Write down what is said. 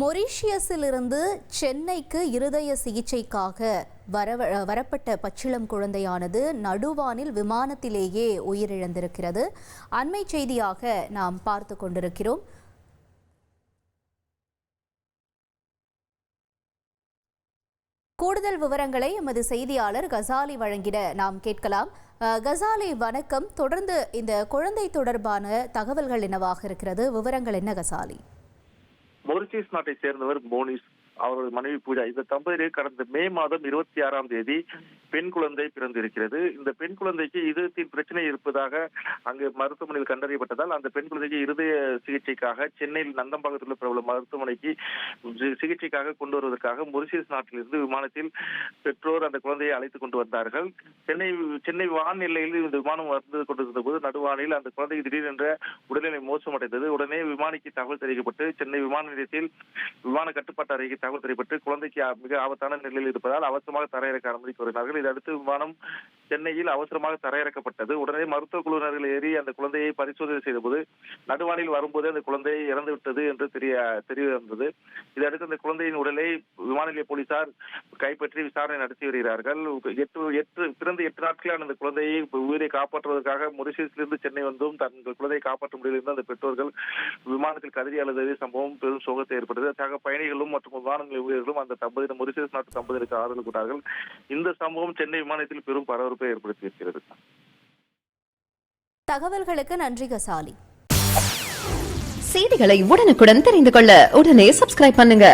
மொரீஷியஸிலிருந்து சென்னைக்கு இருதய சிகிச்சைக்காக வரவ வரப்பட்ட பச்சிளம் குழந்தையானது நடுவானில் விமானத்திலேயே உயிரிழந்திருக்கிறது. அண்மை செய்தியாக நாம் பார்த்து கொண்டிருக்கிறோம். கூடுதல் விவரங்களை எமது செய்தியாளர் கசாலி வழங்கிட நாம் கேட்கலாம். கசாலி வணக்கம். தொடர்ந்து இந்த குழந்தை தொடர்பான தகவல்கள் என்னவாக இருக்கிறது? விவரங்கள் என்ன கசாலி? மொரிஷியஸ் நாட்டை சேர்ந்தவர் போனிஸ் அவரது மனைவி பூஜா. இந்த தம்பதியருக்கு கடந்த மே மாதம் இருபத்தி ஆறாம் தேதி பெண் குழந்தை பிறந்திருக்கிறது. இந்த பெண் குழந்தைக்கு இதயத்தின் பிரச்சனை இருப்பதாக அங்கு மருத்துவமனையில் கண்டறியப்பட்டதால் அந்த பெண் குழந்தைக்கு இருதய சிகிச்சைக்காக சென்னையில் நந்தம்பாக்கத்தில் உள்ள பிரபல மருத்துவமனைக்கு சிகிச்சைக்காக கொண்டு வருவதற்காக மொரிசியஸ் நாட்டிலிருந்து விமானத்தில் பெற்றோர் அந்த குழந்தையை அழைத்துக் கொண்டு வந்தார்கள். சென்னை சென்னை வான் எல்லையில் இந்த விமானம் வந்து கொண்டிருந்த போது நடுவானில் அந்த குழந்தைக்கு திடீரென்ற உடல்நிலை மோசமடைந்தது. உடனே விமானிக்கு தகவல் தெரிவிக்கப்பட்டு சென்னை விமான நிலையத்தில் விமான கட்டுப்பாட்டு அறைக்கு தகவல் தெரிவிக்கப்பட்டு குழந்தைக்கு மிக ஆபத்தான நிலையில் இருப்பதால் அவசரமாக தரையிறக்க அனுமதி கோரினார்கள் இதையடுத்து விமானம் சென்னையில் அவசரமாக தரையிறக்கப்பட்டது. உடனே மருத்துவ குழுவினர்கள் ஏறி அந்த குழந்தையை பரிசோதனை செய்தபோது நடுவானில் வரும்போது அந்த குழந்தை இறந்து விட்டது என்று தெரிய தெரிய வந்தது இதையடுத்து அந்த குழந்தையின் உடலை விமான நிலைய போலீசார் கைப்பற்றி விசாரணை நடத்தி வருகிறார்கள். எட்டு எட்டு பிறந்த எட்டு நாட்களான அந்த குழந்தையை உயிரை காப்பாற்றுவதற்காக மொரிஷியஸிலிருந்து சென்னை வந்தும் தங்கள் குழந்தையை காப்பாற்ற முடியலிருந்து அந்த பெற்றோர்கள் விமானத்தில் கதறி அழுதது சம்பவம் பெரும் சோகத்தை ஏற்பட்டது. சக பயணிகளும் மற்றும் விமான நிலைய ஊழியர்களும் அந்த தம்பதியினர் மொரிஷியஸ் நாட்டு தம்பதியினருக்கு ஆதரவு கூட்டார்கள் இந்த சம்பவம் சென்னை விமானத்தில் பெரும் பரபரப்பு ஏற்படுத்தியிருக்கிறது தகவல்களுக்கு நன்றி கசாலி. செய்திகளை உடனுக்குடன் தெரிந்து கொள்ள உடனே சப்ஸ்கிரைப் பண்ணுங்க.